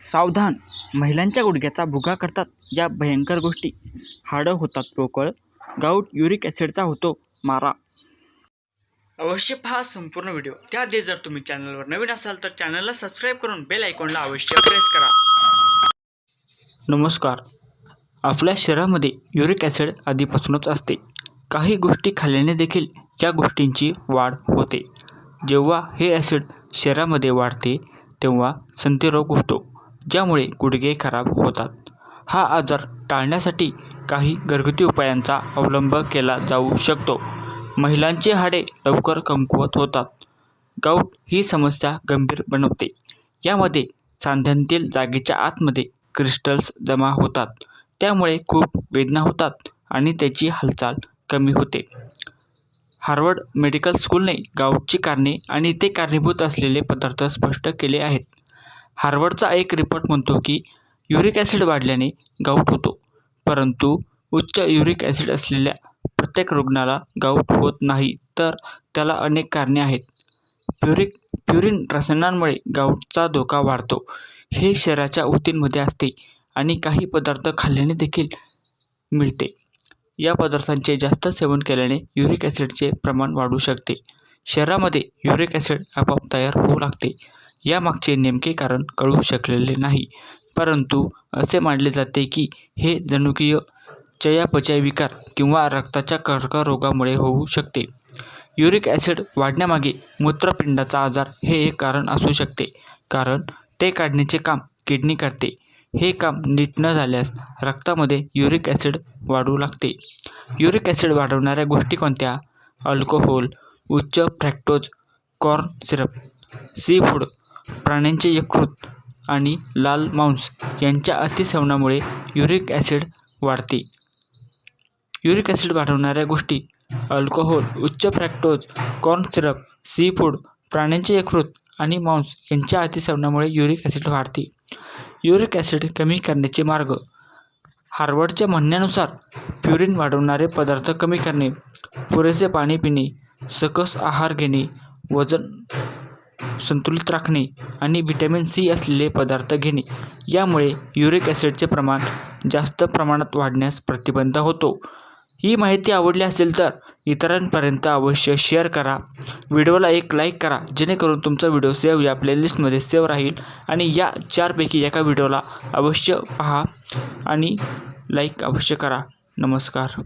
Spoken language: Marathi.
सावधान. महिलांच्या गुडघ्याचा भुगा करतात या भयंकर गोष्टी. हाडं होतात पोकळ. गाऊट युरिक ॲसिडचा होतो मारा. अवश्य पहा संपूर्ण व्हिडिओ. त्याआधी जर तुम्ही चॅनलवर नवीन असाल तर चॅनलला सबस्क्राईब करून बेल आयकॉनला अवश्य प्रेस करा. नमस्कार. आपल्या शरीरामध्ये युरिक ॲसिड आधीपासूनच असते. काही गोष्टी खाल्ल्याने देखील या गोष्टींची वाढ होते. जेव्हा हे ॲसिड शरीरामध्ये वाढते तेव्हा संधिरोग होतो. ज्यामुळे गुडघे खराब होतात. हा आजार टाळण्यासाठी काही घरगुती उपायांचा अवलंब केला जाऊ शकतो. महिलांची हाडे लवकर कमकुवत होतात. गाऊट ही समस्या गंभीर बनवते. यामध्ये सांध्यांतील जागेच्या आतमध्ये क्रिस्टल्स जमा होतात. त्यामुळे खूप वेदना होतात आणि त्याची हालचाल कमी होते. हार्वर्ड मेडिकल स्कूलने गाऊटची कारणे आणि ते कारणीभूत असलेले पदार्थ स्पष्ट केले आहेत. हार्वर्डचा एक रिपोर्ट म्हणतो की युरिक ॲसिड वाढल्याने गाऊट होतो. परंतु उच्च युरिक ॲसिड असलेल्या प्रत्येक रुग्णाला गाऊट होत नाही तर त्याला अनेक कारणे आहेत. प्युरिक प्युरिन रसायनांमुळे गाऊटचा धोका वाढतो. हे शरीराच्या ऊतींमध्ये असते आणि काही पदार्थ खाल्ल्याने देखील मिळते. या पदार्थांचे जास्त सेवन केल्याने युरिक ॲसिडचे प्रमाण वाढू शकते. शरीरामध्ये युरिक ॲसिड आपोआप तयार होऊ लागते. यामागचे नेमके कारण कळू शकलेले नाही. परंतु असे मानले जाते की हे जनुकीय चयापचय विकार किंवा रक्ताच्या कर्करोगामुळे होऊ शकते. युरिक ॲसिड वाढण्यामागे मूत्रपिंडाचा आजार हे एक कारण असू शकते कारण ते काढण्याचे काम किडनी करते. हे काम नीट न झाल्यास रक्तामध्ये युरिक ॲसिड वाढू लागते. युरिक ॲसिड वाढवणाऱ्या गोष्टी कोणत्या? अल्कोहोल उच्च fructose corn syrup sea food प्राण्यांचे यकृत आणि लाल मांस यांच्या अतिसेवनामुळे युरिक ॲसिड वाढते. युरिक ॲसिड वाढवणाऱ्या गोष्टी अल्कोहोल उच्च fructose corn syrup sea food प्राण्यांचे यकृत आणि मांस यांच्या अतिसेवनामुळे युरिक ॲसिड वाढते. युरिक ॲसिड कमी करण्याचे मार्ग हार्वर्डच्या म्हणण्यानुसार प्युरिन वाढवणारे पदार्थ कमी करणे पुरेसे पाणी पिणे सकस आहार घेणे वजन संतुलित राखणे आणि व्हिटॅमिन सी असलेले पदार्थ घेणे. यामुळे युरिक ॲसिडचे प्रमाण जास्त प्रमाणात वाढण्यास प्रतिबंध होतो. ही माहिती आवडली असेल तर इतरांपर्यंत अवश्य शेअर करा. व्हिडिओला एक लाईक करा जेणेकरून तुमचा व्हिडिओ सेव्ह या प्लेलिस्टमध्ये सेव्ह राहील आणि या चारपैकी एका व्हिडिओला अवश्य पहा आणि लाईक अवश्य करा. नमस्कार.